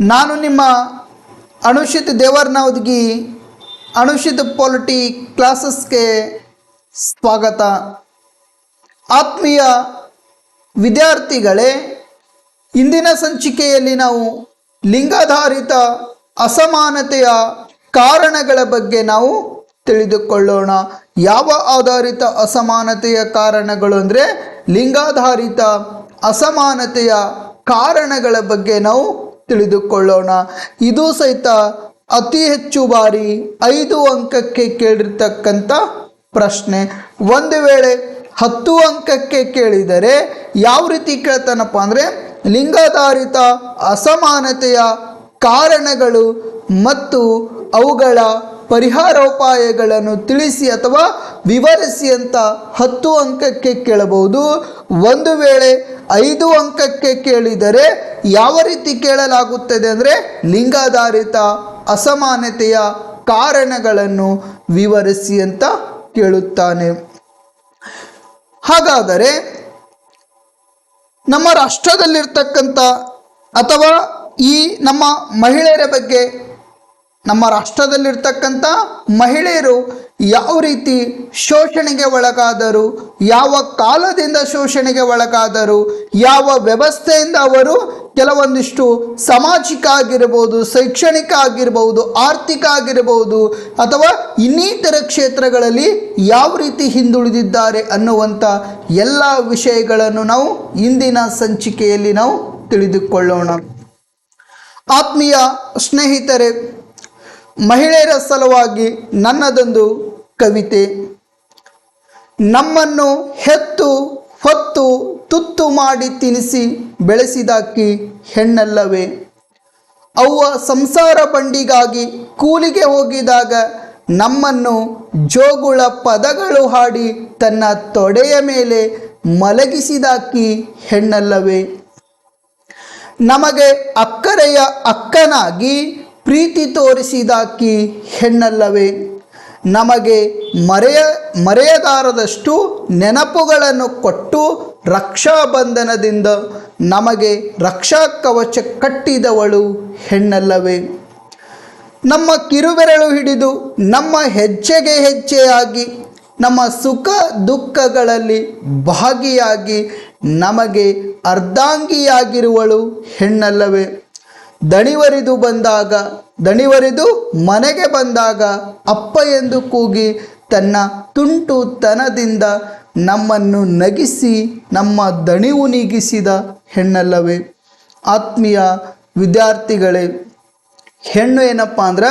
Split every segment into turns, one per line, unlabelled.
ನಾನು ನಿಮ್ಮ ಅನುಷಿತ್ ದೇವರ್ನೌದ್ಗಿ ಅನುಷಿತ್ ಪೊಲಿಟಿ ಕ್ಲಾಸಸ್ಗೆ ಸ್ವಾಗತ. ಆತ್ಮೀಯ ವಿದ್ಯಾರ್ಥಿಗಳೇ, ಇಂದಿನ ಸಂಚಿಕೆಯಲ್ಲಿ ನಾವು ಲಿಂಗಾಧಾರಿತ ಅಸಮಾನತೆಯ ಕಾರಣಗಳ ಬಗ್ಗೆ ನಾವು ತಿಳಿದುಕೊಳ್ಳೋಣ. ಯಾವ ಆಧಾರಿತ ಅಸಮಾನತೆಯ ಕಾರಣಗಳು ಅಂದರೆ ಲಿಂಗಾಧಾರಿತ ಅಸಮಾನತೆಯ ಕಾರಣಗಳ ಬಗ್ಗೆ ನಾವು ತಿಳಿದುಕೊಳ್ಳೋಣ. ಇದು ಸಹಿತ ಅತಿ ಹೆಚ್ಚು ಬಾರಿ ಐದು ಅಂಕಕ್ಕೆ ಕೇಳಿರ್ತಕ್ಕಂಥ ಪ್ರಶ್ನೆ. ಒಂದು ವೇಳೆ ಹತ್ತು ಅಂಕಕ್ಕೆ ಕೇಳಿದರೆ ಯಾವ ರೀತಿ ಕೇಳ್ತಾನಪ್ಪ ಅಂದರೆ ಲಿಂಗಾಧಾರಿತ ಅಸಮಾನತೆಯ ಕಾರಣಗಳು ಮತ್ತು ಅವುಗಳ ಪರಿಹಾರೋಪಾಯಗಳನ್ನು ತಿಳಿಸಿ ಅಥವಾ ವಿವರಿಸಿ ಅಂತ ಹತ್ತು ಅಂಕಕ್ಕೆ ಕೇಳಬಹುದು. ಒಂದು ವೇಳೆ ಐದು ಅಂಕಕ್ಕೆ ಕೇಳಿದರೆ ಯಾವ ರೀತಿ ಕೇಳಲಾಗುತ್ತದೆ ಅಂದರೆ ಲಿಂಗಾಧಾರಿತ ಅಸಮಾನತೆಯ ಕಾರಣಗಳನ್ನು ವಿವರಿಸಿ ಅಂತ ಕೇಳುತ್ತಾನೆ. ಹಾಗಾದರೆ ನಮ್ಮ ರಾಷ್ಟ್ರದಲ್ಲಿರ್ತಕ್ಕಂಥ ಅಥವಾ ಈ ನಮ್ಮ ಮಹಿಳೆಯರ ಬಗ್ಗೆ ನಮ್ಮ ರಾಷ್ಟ್ರದಲ್ಲಿರ್ತಕ್ಕಂಥ ಮಹಿಳೆಯರು ಯಾವ ರೀತಿ ಶೋಷಣೆಗೆ ಒಳಗಾದರು, ಯಾವ ಕಾಲದಿಂದ ಶೋಷಣೆಗೆ ಒಳಗಾದರು, ಯಾವ ವ್ಯವಸ್ಥೆಯಿಂದ ಅವರು ಕೆಲವೊಂದಿಷ್ಟು ಸಾಮಾಜಿಕ ಆಗಿರಬಹುದು ಶೈಕ್ಷಣಿಕ ಆಗಿರಬಹುದು ಆರ್ಥಿಕ ಆಗಿರಬಹುದು ಅಥವಾ ಇನ್ನಿತರ ಕ್ಷೇತ್ರಗಳಲ್ಲಿ ಯಾವ ರೀತಿ ಹಿಂದುಳಿದಿದ್ದಾರೆ ಅನ್ನುವಂಥ ಎಲ್ಲ ವಿಷಯಗಳನ್ನು ನಾವು ಇಂದಿನ ಸಂಚಿಕೆಯಲ್ಲಿ ನಾವು ತಿಳಿದುಕೊಳ್ಳೋಣ. ಆತ್ಮೀಯ ಸ್ನೇಹಿತರೆ, ಮಹಿಳೆಯರ ಸಲುವಾಗಿ ನನ್ನದೊಂದು ಕವಿತೆ. ನಮ್ಮನ್ನು ಹೆತ್ತು ಹೊತ್ತು ತುತ್ತು ಮಾಡಿ ತಿನಿಸಿ ಬೆಳೆಸಿದಾಕಿ ಹೆಣ್ಣಲ್ಲವೇ. ಅವ್ವ ಸಂಸಾರ ಬಂಡಿಗಾಗಿ ಕೂಲಿಗೆ ಹೋಗಿದಾಗ ನಮ್ಮನ್ನು ಜೋಗುಳ ಪದಗಳು ಹಾಡಿ ತನ್ನ ತೊಡೆಯ ಮೇಲೆ ಮಲಗಿಸಿದಾಕಿ ಹೆಣ್ಣಲ್ಲವೇ. ನಮಗೆ ಅಕ್ಕರೆಯ ಅಕ್ಕನಾಗಿ ಪ್ರೀತಿ ತೋರಿಸಿದಾಕಿ ಹೆಣ್ಣಲ್ಲವೇ. ನಮಗೆ ಮರೆಯ ಮರೆಯದಾರದಷ್ಟು ನೆನಪುಗಳನ್ನು ಕೊಟ್ಟು ರಕ್ಷಾಬಂಧನದಿಂದ ನಮಗೆ ರಕ್ಷಾ ಕವಚ ಕಟ್ಟಿದವಳು ಹೆಣ್ಣಲ್ಲವೇ. ನಮ್ಮ ಕಿರುಬೆರಳು ಹಿಡಿದು ನಮ್ಮ ಹೆಜ್ಜೆಗೆ ಹೆಜ್ಜೆಯಾಗಿ, ನಮ್ಮ ಸುಖ ದುಃಖಗಳಲ್ಲಿ ಭಾಗಿಯಾಗಿ ನಮಗೆ ಅರ್ಧಾಂಗಿಯಾಗಿರುವಳು ಹೆಣ್ಣಲ್ಲವೇ. ದಣಿವರಿದು ಬಂದಾಗ, ದಣಿವರಿದು ಮನೆಗೆ ಬಂದಾಗ ಅಪ್ಪ ಎಂದು ಕೂಗಿ ತನ್ನ ತುಂಟುತನದಿಂದ ನಮ್ಮನ್ನು ನಗಿಸಿ, ನಮ್ಮ ದಣಿವು ನೀಗಿಸಿದ ಹೆಣ್ಣಲ್ಲವೇ. ಆತ್ಮೀಯ ವಿದ್ಯಾರ್ಥಿಗಳೇ, ಹೆಣ್ಣು ಏನಪ್ಪ ಅಂದ್ರೆ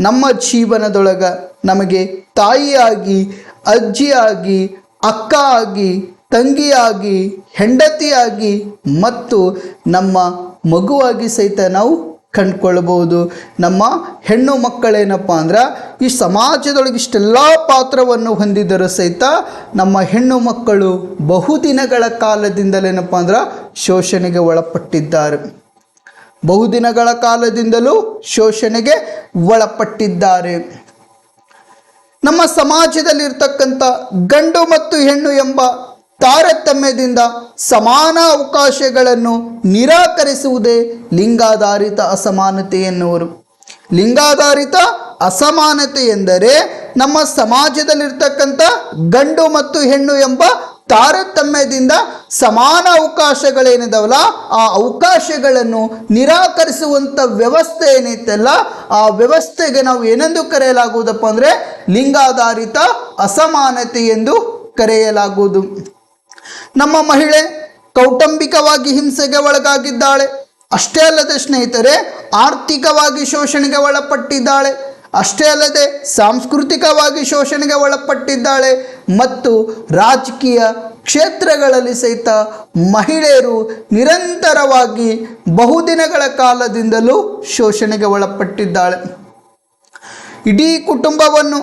ನಮ್ಮ ಜೀವನದೊಳಗ ನಮಗೆ ತಾಯಿಯಾಗಿ, ಅಜ್ಜಿಯಾಗಿ, ಅಕ್ಕ ಆಗಿ, ತಂಗಿಯಾಗಿ, ಹೆಂಡತಿಯಾಗಿ ಮತ್ತು ನಮ್ಮ ಮಗುವಾಗಿ ಸಹಿತ ನಾವು ಕಂಡುಕೊಳ್ಬೋದು ನಮ್ಮ ಹೆಣ್ಣು ಮಕ್ಕಳೇನಪ್ಪ ಅಂದ್ರೆ, ಈ ಸಮಾಜದೊಳಗೆ ಇಷ್ಟೆಲ್ಲ ಪಾತ್ರವನ್ನು ಹೊಂದಿದ್ದರೂ ಸಹಿತ ನಮ್ಮ ಹೆಣ್ಣು ಮಕ್ಕಳು ಬಹುದಿನಗಳ ಕಾಲದಿಂದಲೇನಪ್ಪ ಅಂದ್ರೆ, ಶೋಷಣೆಗೆ ಒಳಪಟ್ಟಿದ್ದಾರೆ. ಬಹುದಿನಗಳ ಕಾಲದಿಂದಲೂ ಶೋಷಣೆಗೆ ಒಳಪಟ್ಟಿದ್ದಾರೆ. ನಮ್ಮ ಸಮಾಜದಲ್ಲಿರ್ತಕ್ಕಂಥ ಗಂಡು ಮತ್ತು ಹೆಣ್ಣು ಎಂಬ ತಾರತಮ್ಯದಿಂದ ಸಮಾನ ಅವಕಾಶಗಳನ್ನು ನಿರಾಕರಿಸುವುದೇ ಲಿಂಗಾಧಾರಿತ ಅಸಮಾನತೆ ಎನ್ನುವರು. ಲಿಂಗಾಧಾರಿತ ಅಸಮಾನತೆ ಎಂದರೆ ನಮ್ಮ ಸಮಾಜದಲ್ಲಿರ್ತಕ್ಕಂಥ ಗಂಡು ಮತ್ತು ಹೆಣ್ಣು ಎಂಬ ತಾರತಮ್ಯದಿಂದ ಸಮಾನ ಅವಕಾಶಗಳೇನಿದವಲ್ಲ, ಆ ಅವಕಾಶಗಳನ್ನು ನಿರಾಕರಿಸುವಂಥ ವ್ಯವಸ್ಥೆ ಏನಿತ್ತಲ್ಲ, ಆ ವ್ಯವಸ್ಥೆಗೆ ನಾವು ಏನೆಂದು ಕರೆಯಲಾಗುವುದಪ್ಪ ಅಂದರೆ ಲಿಂಗಾಧಾರಿತ ಅಸಮಾನತೆ ಎಂದು ಕರೆಯಲಾಗುವುದು. ನಮ್ಮ ಮಹಿಳೆ ಕೌಟುಂಬಿಕವಾಗಿ ಹಿಂಸೆಗೆ ಒಳಗಾಗಿದ್ದಾಳೆ. ಅಷ್ಟೇ ಅಲ್ಲದೆ ಸ್ನೇಹಿತರೆ, ಆರ್ಥಿಕವಾಗಿ ಶೋಷಣೆಗೆ ಒಳಪಟ್ಟಿದ್ದಾಳೆ. ಅಷ್ಟೇ ಅಲ್ಲದೆ ಸಾಂಸ್ಕೃತಿಕವಾಗಿ ಶೋಷಣೆಗೆ ಒಳಪಟ್ಟಿದ್ದಾಳೆ. ಮತ್ತು ರಾಜಕೀಯ ಕ್ಷೇತ್ರಗಳಲ್ಲಿ ಸಹಿತ ಮಹಿಳೆಯರು ನಿರಂತರವಾಗಿ ಬಹುದಿನಗಳ ಕಾಲದಿಂದಲೂ ಶೋಷಣೆಗೆ ಒಳಪಟ್ಟಿದ್ದಾಳೆ. ಇಡೀ ಕುಟುಂಬವನ್ನು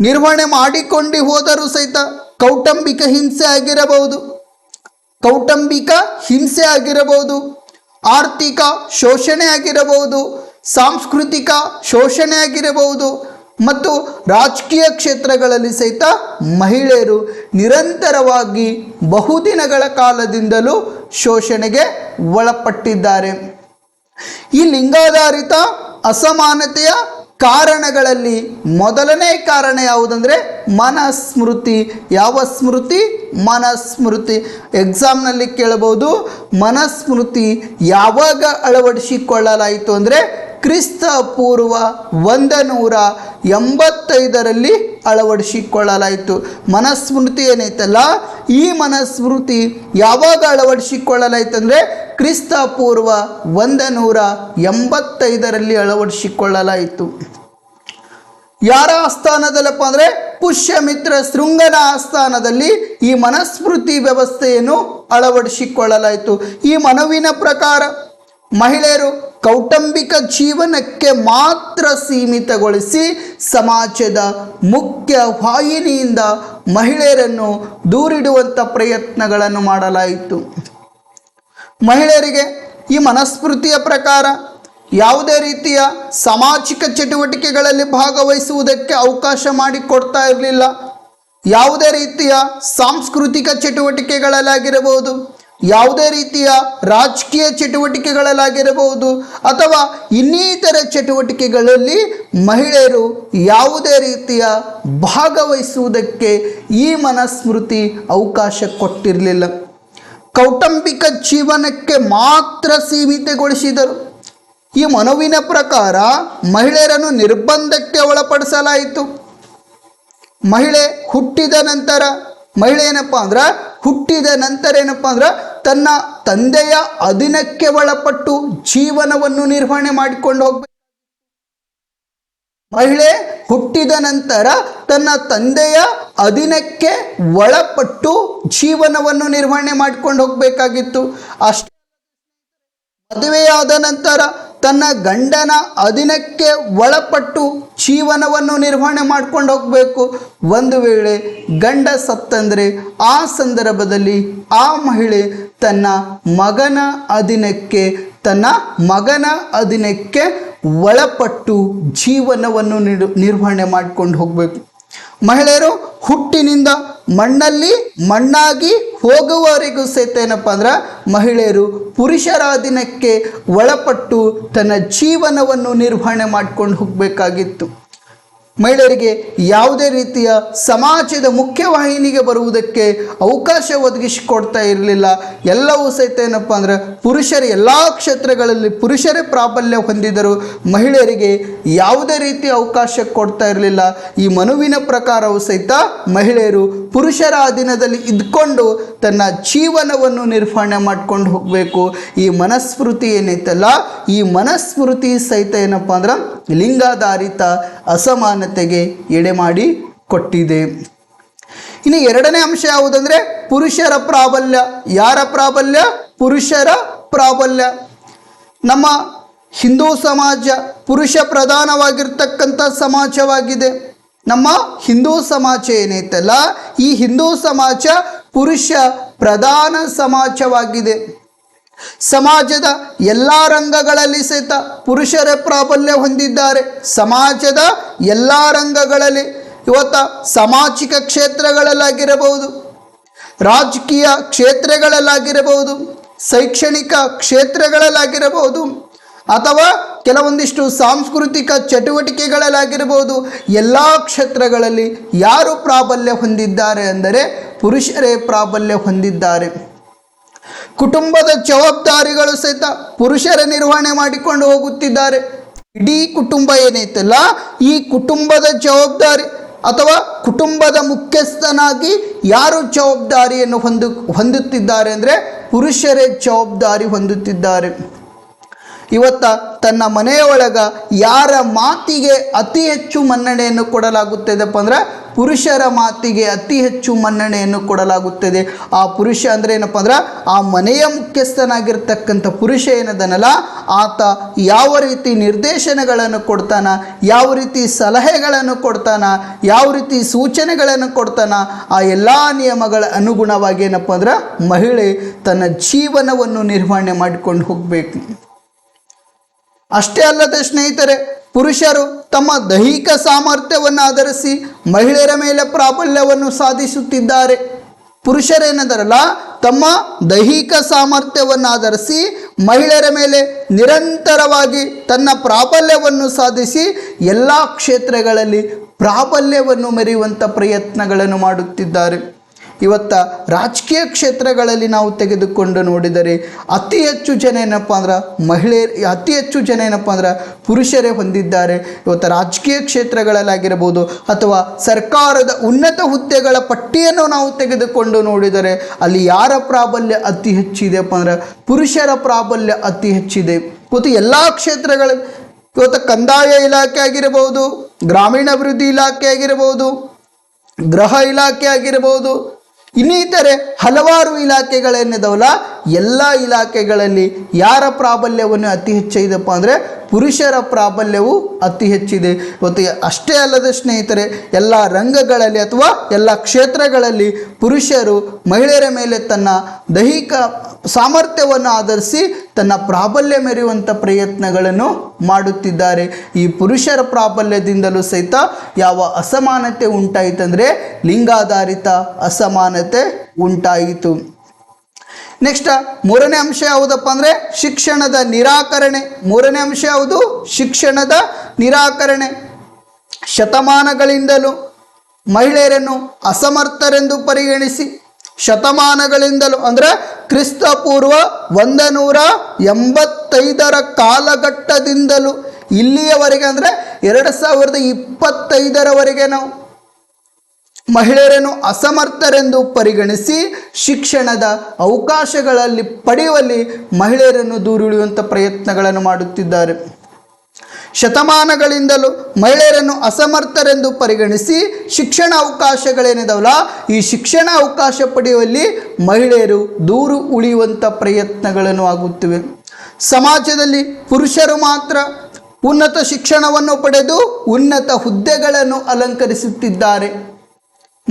ನಿರ್ವಹಣೆ ಮಾಡಿಕೊಂಡು ಹೋದರೂ ಸಹಿತ ಕೌಟುಂಬಿಕ ಹಿಂಸೆ ಆಗಿರಬಹುದು. ಕೌಟುಂಬಿಕ ಹಿಂಸೆ ಆಗಿರಬಹುದು. ಆರ್ಥಿಕ ಶೋಷಣೆ ಆಗಿರಬಹುದು. ಸಾಂಸ್ಕೃತಿಕ ಶೋಷಣೆ ಆಗಿರಬಹುದು. ಮತ್ತು ರಾಜಕೀಯ ಕ್ಷೇತ್ರಗಳಲ್ಲಿ ಸಹಿತ ಮಹಿಳೆಯರು ನಿರಂತರವಾಗಿ ಬಹುದಿನಗಳ ಕಾಲದಿಂದಲೂ ಶೋಷಣೆಗೆ ಒಳಪಟ್ಟಿದ್ದಾರೆ. ಈ ಲಿಂಗಾಧಾರಿತ ಅಸಮಾನತೆಯ ಕಾರಣಗಳಲ್ಲಿ ಮೊದಲನೇ ಕಾರಣ ಯಾವುದಂದರೆ ಮನಸ್ಮೃತಿ. ಯಾವ ಸ್ಮೃತಿ? ಮನಸ್ಮೃತಿ. ಎಕ್ಸಾಮ್ನಲ್ಲಿ ಕೇಳಬಹುದು ಮನಸ್ಮೃತಿ ಯಾವಾಗ ಅಳವಡಿಸಿಕೊಳ್ಳಲಾಯಿತು ಅಂದರೆ ಕ್ರಿಸ್ತ ಪೂರ್ವ ಒಂದ ನೂರ ಎಂಬತ್ತೈದರಲ್ಲಿ ಅಳವಡಿಸಿಕೊಳ್ಳಲಾಯಿತು. ಮನಸ್ಮೃತಿ ಏನೈತಲ್ಲ ಈ ಮನಸ್ಮೃತಿ ಯಾವಾಗ ಅಳವಡಿಸಿಕೊಳ್ಳಲಾಯಿತು ಅಂದರೆ ಕ್ರಿಸ್ತ ಪೂರ್ವ ಒಂದ ನೂರ ಎಂಬತ್ತೈದರಲ್ಲಿ ಅಳವಡಿಸಿಕೊಳ್ಳಲಾಯಿತು. ಯಾರ ಆಸ್ಥಾನದಲ್ಲಪ್ಪ ಅಂದರೆ? ಪುಷ್ಯಮಿತ್ರ ಶೃಂಗನ ಆಸ್ಥಾನದಲ್ಲಿ ಈ ಮನಸ್ಮೃತಿ ವ್ಯವಸ್ಥೆಯನ್ನು ಅಳವಡಿಸಿಕೊಳ್ಳಲಾಯಿತು. ಈ ಮನವಿನ ಪ್ರಕಾರ ಮಹಿಳೆಯರು ಕೌಟುಂಬಿಕ ಜೀವನಕ್ಕೆ ಮಾತ್ರ ಸೀಮಿತಗೊಳಿಸಿ ಸಮಾಜದ ಮುಖ್ಯ ವಾಹಿನಿಯಿಂದ ಮಹಿಳೆಯರನ್ನು ದೂರಿಡುವಂಥ ಪ್ರಯತ್ನಗಳನ್ನು ಮಾಡಲಾಯಿತು. ಮಹಿಳೆಯರಿಗೆ ಈ ಮನಸ್ಮೃತಿಯ ಪ್ರಕಾರ ಯಾವುದೇ ರೀತಿಯ ಸಾಮಾಜಿಕ ಚಟುವಟಿಕೆಗಳಲ್ಲಿ ಭಾಗವಹಿಸುವುದಕ್ಕೆ ಅವಕಾಶ ಮಾಡಿಕೊಡ್ತಾ ಇರಲಿಲ್ಲ. ಯಾವುದೇ ರೀತಿಯ ಸಾಂಸ್ಕೃತಿಕ ಚಟುವಟಿಕೆಗಳಲ್ಲಾಗಿರಬಹುದು. ಯಾವುದೇ ರೀತಿಯ ರಾಜಕೀಯ ಚಟುವಟಿಕೆಗಳಲ್ಲಾಗಿರಬಹುದು ಅಥವಾ ಇನ್ನಿತರ ಚಟುವಟಿಕೆಗಳಲ್ಲಿ ಮಹಿಳೆಯರು ಯಾವುದೇ ರೀತಿಯ ಭಾಗವಹಿಸುವುದಕ್ಕೆ ಈ ಮನಸ್ಮೃತಿ ಅವಕಾಶ ಕೊಟ್ಟಿರಲಿಲ್ಲ. ಕೌಟುಂಬಿಕ ಜೀವನಕ್ಕೆ ಮಾತ್ರ ಸೀಮಿತಗೊಳಿಸಿದರು. ಈ ಮನುವಿನ ಪ್ರಕಾರ ಮಹಿಳೆಯರನ್ನು ನಿರ್ಬಂಧಕ್ಕೆ ಒಳಪಡಿಸಲಾಯಿತು. ಮಹಿಳೆ ಹುಟ್ಟಿದ ನಂತರ ಮಹಿಳೆ ಏನಪ್ಪ ಅಂದ್ರೆ ಹುಟ್ಟಿದ ನಂತರ ಏನಪ್ಪ ಅಂದ್ರೆ ತನ್ನ ತಂದೆಯ ಅಧೀನಕ್ಕೆ ಒಳಪಟ್ಟು ಜೀವನವನ್ನು ನಿರ್ವಹಣೆ ಮಾಡಿಕೊಂಡು ಹೋಗ್ಬೇಕು. ಮಹಿಳೆ ಹುಟ್ಟಿದ ನಂತರ ತನ್ನ ತಂದೆಯ ಅಧೀನಕ್ಕೆ ಒಳಪಟ್ಟು ಜೀವನವನ್ನು ನಿರ್ವಹಣೆ ಮಾಡಿಕೊಂಡು ಹೋಗಬೇಕಾಗಿತ್ತು. ಅಷ್ಟೇ ಮದುವೆಯಾದ ನಂತರ ತನ್ನ ಗಂಡನ ಅಧೀನಕ್ಕೆ ಒಳಪಟ್ಟು ಜೀವನವನ್ನು ನಿರ್ವಹಣೆ ಮಾಡ್ಕೊಂಡು ಹೋಗಬೇಕು. ಒಂದು ವೇಳೆ ಗಂಡ ಸತ್ತಂದರೆ ಆ ಸಂದರ್ಭದಲ್ಲಿ ಆ ಮಹಿಳೆ ತನ್ನ ಮಗನ ಅಧೀನಕ್ಕೆ, ತನ್ನ ಮಗನ ಅಧೀನಕ್ಕೆ ಒಳಪಟ್ಟು ಜೀವನವನ್ನು ನಿರ್, ನಿರ್ವಹಣೆ ಮಾಡ್ಕೊಂಡು ಹೋಗಬೇಕು. ಮಹಿಳೆಯರು ಹುಟ್ಟಿನಿಂದ ಮಣ್ಣಲ್ಲಿ ಮಣ್ಣಾಗಿ ಹೋಗುವವರೆಗೂ ಸಹಿತ ಏನಪ್ಪ ಅಂದ್ರೆ ಮಹಿಳೆಯರು ಪುರುಷರ ಅಧೀನಕ್ಕೆ ಒಳಪಟ್ಟು ತನ್ನ ಜೀವನವನ್ನು ನಿರ್ವಹಣೆ ಮಾಡ್ಕೊಂಡು ಹೋಗಬೇಕಾಗಿತ್ತು. ಮಹಿಳೆಯರಿಗೆ ಯಾವುದೇ ರೀತಿಯ ಸಮಾಜದ ಮುಖ್ಯವಾಹಿನಿಗೆ ಬರುವುದಕ್ಕೆ ಅವಕಾಶ ಒದಗಿಸಿಕೊಡ್ತಾ ಇರಲಿಲ್ಲ. ಎಲ್ಲವೂ ಸಹಿತ ಏನಪ್ಪ ಅಂದರೆ ಪುರುಷರ ಎಲ್ಲ ಕ್ಷೇತ್ರಗಳಲ್ಲಿ ಪುರುಷರೇ ಪ್ರಾಬಲ್ಯ ಹೊಂದಿದರು ಮಹಿಳೆಯರಿಗೆ ಯಾವುದೇ ರೀತಿಯ ಅವಕಾಶ ಕೊಡ್ತಾ ಇರಲಿಲ್ಲ. ಈ ಮನುವಿನ ಪ್ರಕಾರವೂ ಸಹಿತ ಮಹಿಳೆಯರು ಪುರುಷರ ಅಧೀನದಲ್ಲಿ ಇದ್ಕೊಂಡು ತನ್ನ ಜೀವನವನ್ನು ನಿರ್ವಹಣೆ ಮಾಡ್ಕೊಂಡು ಹೋಗಬೇಕು. ಈ ಮನಸ್ಮೃತಿ ಏನೈತಲ್ಲ ಈ ಮನಸ್ಮೃತಿ ಸಹಿತ ಏನಪ್ಪ ಅಂದ್ರೆ ಲಿಂಗಾಧಾರಿತ ಅಸಮಾನತೆಗೆ ಎಡೆ ಮಾಡಿ ಕೊಟ್ಟಿದೆ. ಇನ್ನು ಎರಡನೇ ಅಂಶ ಯಾವುದಂದ್ರೆ ಪುರುಷರ ಪ್ರಾಬಲ್ಯ. ಯಾರ ಪ್ರಾಬಲ್ಯ? ಪುರುಷರ ಪ್ರಾಬಲ್ಯ. ನಮ್ಮ ಹಿಂದೂ ಸಮಾಜ ಪುರುಷ ಪ್ರಧಾನವಾಗಿರ್ತಕ್ಕಂಥ ಸಮಾಜವಾಗಿದೆ. ನಮ್ಮ ಹಿಂದೂ ಸಮಾಜ ಏನೈತಲ್ಲ ಈ ಹಿಂದೂ ಸಮಾಜ ಪುರುಷ ಪ್ರಧಾನ ಸಮಾಜವಾಗಿದೆ. ಸಮಾಜದ ಎಲ್ಲ ರಂಗಗಳಲ್ಲಿ ಸಹಿತ ಪುರುಷರೇ ಪ್ರಾಬಲ್ಯ ಹೊಂದಿದ್ದಾರೆ. ಸಮಾಜದ ಎಲ್ಲ ರಂಗಗಳಲ್ಲಿ ಇವತ್ತ ಸಾಮಾಜಿಕ ಕ್ಷೇತ್ರಗಳಲ್ಲಾಗಿರಬಹುದು, ರಾಜಕೀಯ ಕ್ಷೇತ್ರಗಳಲ್ಲಾಗಿರಬಹುದು, ಶೈಕ್ಷಣಿಕ ಕ್ಷೇತ್ರಗಳಲ್ಲಾಗಿರಬಹುದು, ಅಥವಾ ಕೆಲವೊಂದಿಷ್ಟು ಸಾಂಸ್ಕೃತಿಕ ಚಟುವಟಿಕೆಗಳಲ್ಲಾಗಿರಬಹುದು. ಎಲ್ಲ ಕ್ಷೇತ್ರಗಳಲ್ಲಿ ಯಾರು ಪ್ರಾಬಲ್ಯ ಹೊಂದಿದ್ದಾರೆ ಅಂದರೆ ಪುರುಷರೇ ಪ್ರಾಬಲ್ಯ ಹೊಂದಿದ್ದಾರೆ. ಕುಟುಂಬದ ಜವಾಬ್ದಾರಿಗಳು ಸಹಿತ ಪುರುಷರ ನಿರ್ವಹಣೆ ಮಾಡಿಕೊಂಡು ಹೋಗುತ್ತಿದ್ದಾರೆ. ಇಡೀ ಕುಟುಂಬ ಏನೈತಲ್ಲ ಈ ಕುಟುಂಬದ ಜವಾಬ್ದಾರಿ ಅಥವಾ ಕುಟುಂಬದ ಮುಖ್ಯಸ್ಥನಾಗಿ ಯಾರು ಜವಾಬ್ದಾರಿಯನ್ನು ಹೊಂದು, ಹೊಂದುತ್ತಿದ್ದಾರೆ ಅಂದರೆ ಪುರುಷರೇ ಜವಾಬ್ದಾರಿ ಹೊಂದುತ್ತಿದ್ದಾರೆ. ಇವತ್ತ ತನ್ನ ಮನೆಯೊಳಗ ಯಾರ ಮಾತಿಗೆ ಅತಿ ಹೆಚ್ಚು ಮನ್ನಣೆಯನ್ನು ಕೊಡಲಾಗುತ್ತದೆಪ್ಪ ಅಂದ್ರೆ ಪುರುಷರ ಮಾತಿಗೆ ಅತಿ ಹೆಚ್ಚು ಮನ್ನಣೆಯನ್ನು ಕೊಡಲಾಗುತ್ತದೆ. ಆ ಪುರುಷ ಅಂದ್ರೆ ಏನಪ್ಪ ಅಂದ್ರೆ ಆ ಮನೆಯ ಮುಖ್ಯಸ್ಥನಾಗಿರ್ತಕ್ಕಂಥ ಪುರುಷ ಏನದನಲ್ಲ, ಆತ ಯಾವ ರೀತಿ ನಿರ್ದೇಶನಗಳನ್ನು ಕೊಡ್ತಾನ, ಯಾವ ರೀತಿ ಸಲಹೆಗಳನ್ನು ಕೊಡ್ತಾನ, ಯಾವ ರೀತಿ ಸೂಚನೆಗಳನ್ನು ಕೊಡ್ತಾನ, ಆ ಎಲ್ಲ ನಿಯಮಗಳ ಅನುಗುಣವಾಗಿ ಏನಪ್ಪ ಅಂದ್ರೆ ಮಹಿಳೆ ತನ್ನ ಜೀವನವನ್ನು ನಿರ್ವಹಣೆ ಮಾಡಿಕೊಂಡು ಹೋಗಬೇಕು. ಅಷ್ಟೇ ಅಲ್ಲದೆ ಸ್ನೇಹಿತರೆ, ಪುರುಷರು ತಮ್ಮ ದೈಹಿಕ ಸಾಮರ್ಥ್ಯವನ್ನು ಆಧರಿಸಿ ಮಹಿಳೆಯರ ಮೇಲೆ ಪ್ರಾಬಲ್ಯವನ್ನು ಸಾಧಿಸುತ್ತಿದ್ದಾರೆ. ಪುರುಷರೇನದರಲ್ಲ ತಮ್ಮ ದೈಹಿಕ ಸಾಮರ್ಥ್ಯವನ್ನು ಆಧರಿಸಿ ಮಹಿಳೆಯರ ಮೇಲೆ ನಿರಂತರವಾಗಿ ತನ್ನ ಪ್ರಾಬಲ್ಯವನ್ನು ಸಾಧಿಸಿ ಎಲ್ಲ ಕ್ಷೇತ್ರಗಳಲ್ಲಿ ಪ್ರಾಬಲ್ಯವನ್ನು ಮೆರೆಯುವಂಥ ಪ್ರಯತ್ನಗಳನ್ನು ಮಾಡುತ್ತಿದ್ದಾರೆ. ಇವತ್ತ ರಾಜಕೀಯ ಕ್ಷೇತ್ರಗಳಲ್ಲಿ ನಾವು ತೆಗೆದುಕೊಂಡು ನೋಡಿದರೆ ಅತಿ ಹೆಚ್ಚು ಜನ ಏನಪ್ಪ ಅಂದ್ರೆ ಮಹಿಳೆ, ಅತಿ ಹೆಚ್ಚು ಜನ ಏನಪ್ಪ ಅಂದ್ರೆ ಪುರುಷರೇ ಹೊಂದಿದ್ದಾರೆ. ಇವತ್ತು ರಾಜಕೀಯ ಕ್ಷೇತ್ರಗಳಲ್ಲಾಗಿರ್ಬೋದು ಅಥವಾ ಸರ್ಕಾರದ ಉನ್ನತ ಹುದ್ದೆಗಳ ಪಟ್ಟಿಯನ್ನು ನಾವು ತೆಗೆದುಕೊಂಡು ನೋಡಿದರೆ ಅಲ್ಲಿ ಯಾರ ಪ್ರಾಬಲ್ಯ ಅತಿ ಹೆಚ್ಚಿದೆಯಪ್ಪ ಅಂದ್ರೆ ಪುರುಷರ ಪ್ರಾಬಲ್ಯ ಅತಿ ಹೆಚ್ಚಿದೆ. ಇವತ್ತು ಎಲ್ಲ ಕ್ಷೇತ್ರಗಳಲ್ಲಿ ಇವತ್ತು ಕಂದಾಯ ಇಲಾಖೆ ಆಗಿರಬಹುದು ಗ್ರಾಮೀಣಾಭಿವೃದ್ಧಿ ಇಲಾಖೆ ಆಗಿರಬಹುದು ಗೃಹ ಇಲಾಖೆ ಆಗಿರಬಹುದು ಇನ್ನಿತರೆ ಹಲವಾರು ಇಲಾಖೆಗಳೇನಿದಾವಲ್ಲ ಎಲ್ಲ ಇಲಾಖೆಗಳಲ್ಲಿ ಯಾರ ಪ್ರಾಬಲ್ಯವನ್ನು ಅತಿ ಹೆಚ್ಚಿದೆಪ್ಪ ಅಂದರೆ ಪುರುಷರ ಪ್ರಾಬಲ್ಯವು ಅತಿ ಹೆಚ್ಚಿದೆ. ಇವತ್ತು ಅಷ್ಟೇ ಅಲ್ಲದೆ ಸ್ನೇಹಿತರೆ, ಎಲ್ಲ ರಂಗಗಳಲ್ಲಿ ಅಥವಾ ಎಲ್ಲ ಕ್ಷೇತ್ರಗಳಲ್ಲಿ ಪುರುಷರು ಮಹಿಳೆಯರ ಮೇಲೆ ತನ್ನ ದೈಹಿಕ ಸಾಮರ್ಥ್ಯವನ್ನು ಆಧರಿಸಿ ತನ್ನ ಪ್ರಾಬಲ್ಯ ಮೆರೆಯುವಂಥ ಪ್ರಯತ್ನಗಳನ್ನು ಮಾಡುತ್ತಿದ್ದಾರೆ. ಈ ಪುರುಷರ ಪ್ರಾಬಲ್ಯದಿಂದಲೂ ಸಹಿತ ಯಾವ ಅಸಮಾನತೆ ಉಂಟಾಯಿತಂದರೆ ಲಿಂಗಾಧಾರಿತ ಅಸಮಾನತೆ ಉಂಟಾಯಿತು. ನೆಕ್ಸ್ಟ್ ಮೂರನೇ ಅಂಶ ಯಾವುದಪ್ಪ ಅಂದರೆ ಶಿಕ್ಷಣದ ನಿರಾಕರಣೆ. ಮೂರನೇ ಅಂಶ ಯಾವುದು? ಶಿಕ್ಷಣದ ನಿರಾಕರಣೆ. ಶತಮಾನಗಳಿಂದಲೂ ಮಹಿಳೆಯರನ್ನು ಅಸಮರ್ಥರೆಂದು ಪರಿಗಣಿಸಿ, ಶತಮಾನಗಳಿಂದಲೂ ಅಂದರೆ ಕ್ರಿಸ್ತಪೂರ್ವ ಒಂದು ನೂರ ಎಂಬತ್ತೈದರ ಕಾಲಘಟ್ಟದಿಂದಲೂ ಇಲ್ಲಿಯವರೆಗೆ ಅಂದರೆ ಎರಡು ಸಾವಿರದ ಇಪ್ಪತ್ತೈದರವರೆಗೆ ನಾವು ಮಹಿಳೆಯರನ್ನು ಅಸಮರ್ಥರೆಂದು ಪರಿಗಣಿಸಿ ಶಿಕ್ಷಣದ ಅವಕಾಶಗಳಲ್ಲಿ ಪಡೆಯುವಲ್ಲಿ ಮಹಿಳೆಯರನ್ನು ದೂರುಳಿಯುವಂಥ ಪ್ರಯತ್ನಗಳನ್ನು ಮಾಡುತ್ತಿದ್ದಾರೆ. ಶತಮಾನಗಳಿಂದಲೂ ಮಹಿಳೆಯರನ್ನು ಅಸಮರ್ಥರೆಂದು ಪರಿಗಣಿಸಿ ಶಿಕ್ಷಣ ಅವಕಾಶಗಳೇನಿದವಲ್ಲ, ಈ ಶಿಕ್ಷಣ ಅವಕಾಶ ಪಡೆಯುವಲ್ಲಿ ಮಹಿಳೆಯರು ದೂರು ಉಳಿಯುವಂಥ ಪ್ರಯತ್ನಗಳನ್ನು ಆಗುತ್ತಿವೆ. ಸಮಾಜದಲ್ಲಿ ಪುರುಷರು ಮಾತ್ರ ಉನ್ನತ ಶಿಕ್ಷಣವನ್ನು ಪಡೆದು ಉನ್ನತ ಹುದ್ದೆಗಳನ್ನು ಅಲಂಕರಿಸುತ್ತಿದ್ದಾರೆ.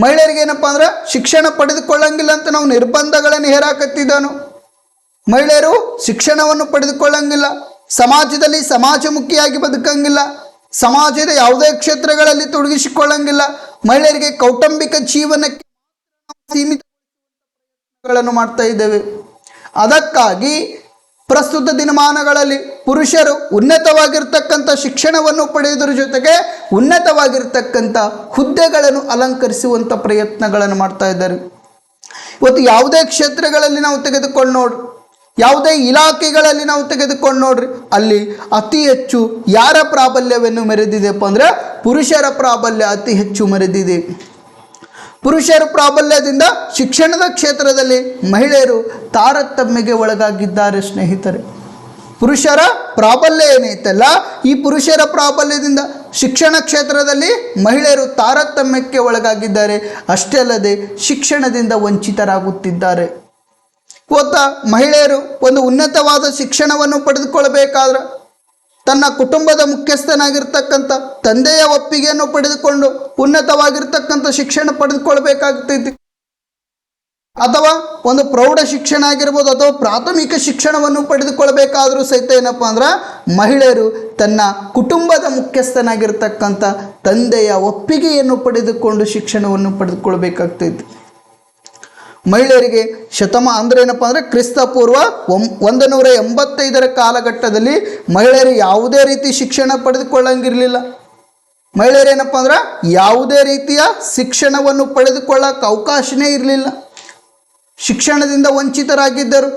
ಮಹಿಳೆಯರಿಗೆ ಏನಪ್ಪ ಅಂದ್ರೆ ಶಿಕ್ಷಣ ಪಡೆದುಕೊಳ್ಳಂಗಿಲ್ಲ ಅಂತ ನಾವು ನಿರ್ಬಂಧಗಳನ್ನು ಹೇರಾಕತ್ತಿದ್ದಾನು. ಮಹಿಳೆಯರು ಶಿಕ್ಷಣವನ್ನು ಪಡೆದುಕೊಳ್ಳಂಗಿಲ್ಲ. ಸಮಾಜದಲ್ಲಿ ಸಮಾಜಮುಖಿಯಾಗಿ ಬದುಕಂಗಿಲ್ಲ. ಸಮಾಜದ ಯಾವುದೇ ಕ್ಷೇತ್ರಗಳಲ್ಲಿ ತೊಡಗಿಸಿಕೊಳ್ಳಂಗಿಲ್ಲ. ಮಹಿಳೆಯರಿಗೆ ಕೌಟುಂಬಿಕ ಜೀವನಕ್ಕೆ ಸೀಮಿತಗಳನ್ನು ಮಾಡ್ತಾ ಇದ್ದೇವೆ. ಅದಕ್ಕಾಗಿ ಪ್ರಸ್ತುತ ದಿನಮಾನಗಳಲ್ಲಿ ಪುರುಷರು ಉನ್ನತವಾಗಿರ್ತಕ್ಕಂಥ ಶಿಕ್ಷಣವನ್ನು ಪಡೆಯುವುದರ ಜೊತೆಗೆ ಉನ್ನತವಾಗಿರ್ತಕ್ಕಂಥ ಹುದ್ದೆಗಳನ್ನು ಅಲಂಕರಿಸುವಂಥ ಪ್ರಯತ್ನಗಳನ್ನು ಮಾಡ್ತಾ ಇದ್ದಾರೆ. ಇವತ್ತು ಯಾವುದೇ ಕ್ಷೇತ್ರಗಳಲ್ಲಿ ನಾವು ತೆಗೆದುಕೊಂಡು ನೋಡ್ರಿ, ಯಾವುದೇ ಇಲಾಖೆಗಳಲ್ಲಿ ನಾವು ತೆಗೆದುಕೊಂಡು ನೋಡ್ರಿ, ಅಲ್ಲಿ ಅತಿ ಹೆಚ್ಚು ಯಾರ ಪ್ರಾಬಲ್ಯವನ್ನು ಮೆರೆದಿದೆಪ್ಪ ಅಂದರೆ ಪುರುಷರ ಪ್ರಾಬಲ್ಯ ಅತಿ ಹೆಚ್ಚು ಮೆರೆದಿದೆ. ಪುರುಷರ ಪ್ರಾಬಲ್ಯದಿಂದ ಶಿಕ್ಷಣದ ಕ್ಷೇತ್ರದಲ್ಲಿ ಮಹಿಳೆಯರು ತಾರತಮ್ಯಗೆ ಒಳಗಾಗಿದ್ದಾರೆ ಸ್ನೇಹಿತರೆ. ಪುರುಷರ ಪ್ರಾಬಲ್ಯ ಏನೈತಲ್ಲ ಈ ಪುರುಷರ ಪ್ರಾಬಲ್ಯದಿಂದ ಶಿಕ್ಷಣ ಕ್ಷೇತ್ರದಲ್ಲಿ ಮಹಿಳೆಯರು ತಾರತಮ್ಯಕ್ಕೆ ಒಳಗಾಗಿದ್ದಾರೆ. ಅಷ್ಟೇ ಅಲ್ಲದೆ ಶಿಕ್ಷಣದಿಂದ ವಂಚಿತರಾಗುತ್ತಿದ್ದಾರೆ. ಇವತ್ತ ಮಹಿಳೆಯರು ಒಂದು ಉನ್ನತವಾದ ಶಿಕ್ಷಣವನ್ನು ಪಡೆದುಕೊಳ್ಳಬೇಕಾದ್ರೆ ತನ್ನ ಕುಟುಂಬದ ಮುಖ್ಯಸ್ಥನಾಗಿರ್ತಕ್ಕಂಥ ತಂದೆಯ ಒಪ್ಪಿಗೆಯನ್ನು ಪಡೆದುಕೊಂಡು ಉನ್ನತವಾಗಿರ್ತಕ್ಕಂಥ ಶಿಕ್ಷಣ ಪಡೆದುಕೊಳ್ಬೇಕಾಗ್ತೈತಿ. ಅಥವಾ ಒಂದು ಪ್ರೌಢ ಶಿಕ್ಷಣ ಆಗಿರ್ಬೋದು ಅಥವಾ ಪ್ರಾಥಮಿಕ ಶಿಕ್ಷಣವನ್ನು ಪಡೆದುಕೊಳ್ಬೇಕಾದ್ರೂ ಸಹಿತ ಏನಪ್ಪ ಅಂದ್ರೆ ಮಹಿಳೆಯರು ತನ್ನ ಕುಟುಂಬದ ಮುಖ್ಯಸ್ಥನಾಗಿರ್ತಕ್ಕಂಥ ತಂದೆಯ ಒಪ್ಪಿಗೆಯನ್ನು ಪಡೆದುಕೊಂಡು ಶಿಕ್ಷಣವನ್ನು ಪಡೆದುಕೊಳ್ಬೇಕಾಗ್ತೈತಿ. ಮಹಿಳೆಯರಿಗೆ ಶತಮ ಅಂದ್ರೆ ಏನಪ್ಪ ಅಂದರೆ ಕ್ರಿಸ್ತಪೂರ್ವ ಒಂ ಒಂದು ನೂರ ಎಂಬತ್ತೈದರ ಕಾಲಘಟ್ಟದಲ್ಲಿ ಮಹಿಳೆಯರು ಯಾವುದೇ ರೀತಿ ಶಿಕ್ಷಣ ಪಡೆದುಕೊಳ್ಳಂಗಿರಲಿಲ್ಲ. ಮಹಿಳೆಯರು ಏನಪ್ಪ ಅಂದ್ರೆ ಯಾವುದೇ ರೀತಿಯ ಶಿಕ್ಷಣವನ್ನು ಪಡೆದುಕೊಳ್ಳಕ್ಕೆ ಅವಕಾಶನೇ ಇರಲಿಲ್ಲ. ಶಿಕ್ಷಣದಿಂದ ವಂಚಿತರಾಗಿದ್ದರು.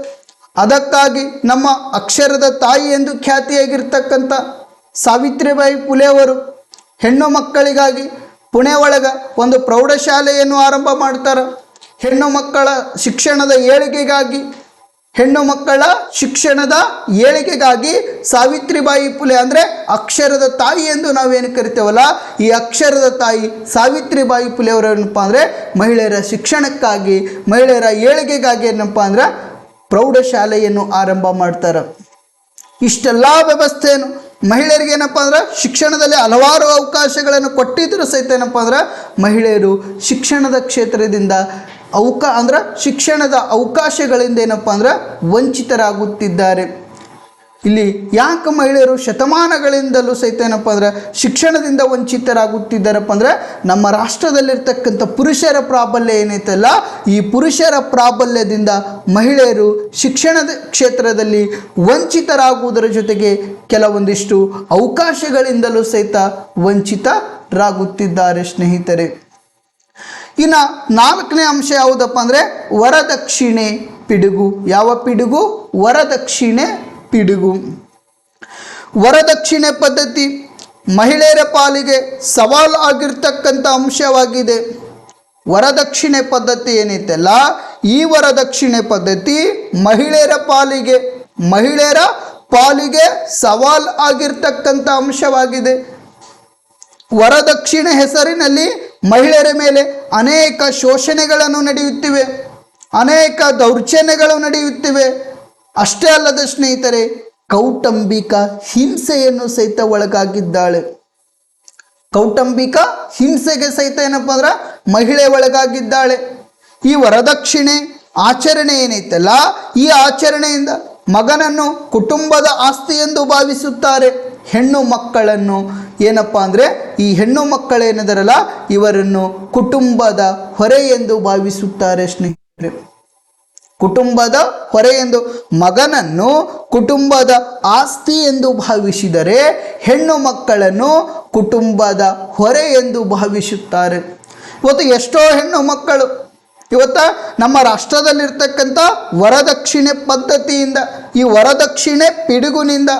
ಅದಕ್ಕಾಗಿ ನಮ್ಮ ಅಕ್ಷರದ ತಾಯಿ ಎಂದು ಖ್ಯಾತಿಯಾಗಿರ್ತಕ್ಕಂಥ ಸಾವಿತ್ರಿಬಾಯಿ ಪುಲೆ ಅವರು ಹೆಣ್ಣು ಮಕ್ಕಳಿಗಾಗಿ ಪುಣೆ ಒಳಗೆ ಒಂದು ಪ್ರೌಢಶಾಲೆಯನ್ನು ಆರಂಭ ಮಾಡ್ತಾರೆ. ಹೆಣ್ಣು ಮಕ್ಕಳ ಶಿಕ್ಷಣದ ಏಳಿಗೆಗಾಗಿ, ಹೆಣ್ಣು ಮಕ್ಕಳ ಶಿಕ್ಷಣದ ಏಳಿಗೆಗಾಗಿ ಸಾವಿತ್ರಿಬಾಯಿ ಪುಲೆ ಅಂದರೆ ಅಕ್ಷರದ ತಾಯಿ ಎಂದು ನಾವೇನು ಕರಿತೇವಲ್ಲ, ಈ ಅಕ್ಷರದ ತಾಯಿ ಸಾವಿತ್ರಿಬಾಯಿ ಪುಲೆ ಅವರು ಏನಪ್ಪ ಅಂದರೆ ಮಹಿಳೆಯರ ಶಿಕ್ಷಣಕ್ಕಾಗಿ, ಮಹಿಳೆಯರ ಏಳಿಗೆಗಾಗಿ ಏನಪ್ಪ ಅಂದ್ರೆ ಪ್ರೌಢಶಾಲೆಯನ್ನು ಆರಂಭ ಮಾಡ್ತಾರೆ. ಇಷ್ಟೆಲ್ಲ ವ್ಯವಸ್ಥೆಯನ್ನು ಮಹಿಳೆಯರಿಗೆ ಏನಪ್ಪ ಅಂದ್ರೆ ಶಿಕ್ಷಣದಲ್ಲಿ ಹಲವಾರು ಅವಕಾಶಗಳನ್ನು ಕೊಟ್ಟಿದ್ದರೂ ಸಹಿತ ಏನಪ್ಪ ಅಂದ್ರೆ ಮಹಿಳೆಯರು ಶಿಕ್ಷಣದ ಕ್ಷೇತ್ರದಿಂದ ಅವಕ ಅಂದ್ರೆ ಶಿಕ್ಷಣದ ಅವಕಾಶಗಳಿಂದ ಏನಪ್ಪ ಅಂದ್ರೆ ವಂಚಿತರಾಗುತ್ತಿದ್ದಾರೆ. ಇಲ್ಲಿ ಯಾಕೆ ಮಹಿಳೆಯರು ಶತಮಾನಗಳಿಂದಲೂ ಸಹಿತ ಏನಪ್ಪ ಅಂದ್ರೆ ಶಿಕ್ಷಣದಿಂದ ವಂಚಿತರಾಗುತ್ತಿದ್ದಾರಪ್ಪ ಅಂದ್ರೆ ನಮ್ಮ ರಾಷ್ಟ್ರದಲ್ಲಿರ್ತಕ್ಕಂಥ ಪುರುಷರ ಪ್ರಾಬಲ್ಯ ಏನೈತಲ್ಲ ಈ ಪುರುಷರ ಪ್ರಾಬಲ್ಯದಿಂದ ಮಹಿಳೆಯರು ಶಿಕ್ಷಣದ ಕ್ಷೇತ್ರದಲ್ಲಿ ವಂಚಿತರಾಗುವುದರ ಜೊತೆಗೆ ಕೆಲವೊಂದಿಷ್ಟು ಅವಕಾಶಗಳಿಂದಲೂ ಸಹಿತ ವಂಚಿತರಾಗುತ್ತಿದ್ದಾರೆ ಸ್ನೇಹಿತರೆ. ಇನ್ನು ನಾಲ್ಕನೇ ಅಂಶ ಯಾವುದಪ್ಪ ಅಂದರೆ ವರದಕ್ಷಿಣೆ ಪಿಡುಗು. ಯಾವ ಪಿಡುಗು? ವರದಕ್ಷಿಣೆ ಪಿಡುಗು. ವರದಕ್ಷಿಣೆ ಪದ್ಧತಿ ಮಹಿಳೆಯರ ಪಾಲಿಗೆ ಸವಾಲು ಆಗಿರ್ತಕ್ಕಂಥ ಅಂಶವಾಗಿದೆ. ವರದಕ್ಷಿಣೆ ಪದ್ಧತಿ ಏನೈತಲ್ಲ ಈ ವರದಕ್ಷಿಣೆ ಪದ್ಧತಿ ಮಹಿಳೆಯರ ಪಾಲಿಗೆ ಮಹಿಳೆಯರ ಪಾಲಿಗೆ ಸವಾಲ್ ಆಗಿರ್ತಕ್ಕಂಥ ಅಂಶವಾಗಿದೆ. ವರದಕ್ಷಿಣೆ ಹೆಸರಿನಲ್ಲಿ ಮಹಿಳೆಯರ ಮೇಲೆ ಅನೇಕ ಶೋಷಣೆಗಳನ್ನು ನಡೆಯುತ್ತಿವೆ, ಅನೇಕ ದೌರ್ಜನ್ಯಗಳು ನಡೆಯುತ್ತಿವೆ. ಅಷ್ಟೇ ಅಲ್ಲದ ಸ್ನೇಹಿತರೆ, ಕೌಟುಂಬಿಕ ಹಿಂಸೆಯನ್ನು ಸಹಿತ ಒಳಗಾಗಿದ್ದಾಳೆ. ಕೌಟುಂಬಿಕ ಹಿಂಸೆಗೆ ಸಹಿತ ಏನಪ್ಪ ಅಂದ್ರೆ ಮಹಿಳೆ ಒಳಗಾಗಿದ್ದಾಳೆ. ಈ ವರದಕ್ಷಿಣೆ ಆಚರಣೆ ಏನೈತಲ್ಲ, ಈ ಆಚರಣೆಯಿಂದ ಮಗನನ್ನು ಕುಟುಂಬದ ಆಸ್ತಿ ಎಂದು ಭಾವಿಸುತ್ತಾರೆ, ಹೆಣ್ಣು ಮಕ್ಕಳನ್ನು ಏನಪ್ಪ ಅಂದರೆ ಈ ಹೆಣ್ಣು ಮಕ್ಕಳೇನಿದಾರಲ್ಲ ಇವರನ್ನು ಕುಟುಂಬದ ಹೊರೆ ಎಂದು ಭಾವಿಸುತ್ತಾರೆ ಸ್ನೇಹಿತರೆ. ಕುಟುಂಬದ ಹೊರೆ ಎಂದು, ಮಗನನ್ನು ಕುಟುಂಬದ ಆಸ್ತಿ ಎಂದು ಭಾವಿಸಿದರೆ ಹೆಣ್ಣು ಮಕ್ಕಳನ್ನು ಕುಟುಂಬದ ಹೊರೆ ಎಂದು ಭಾವಿಸುತ್ತಾರೆ. ಇವತ್ತು ಎಷ್ಟೋ ಹೆಣ್ಣು ಮಕ್ಕಳು, ಇವತ್ತ ನಮ್ಮ ರಾಷ್ಟ್ರದಲ್ಲಿರ್ತಕ್ಕಂಥ ವರದಕ್ಷಿಣೆ ಪದ್ಧತಿಯಿಂದ, ಈ ವರದಕ್ಷಿಣೆ ಪಿಡುಗುನಿಂದ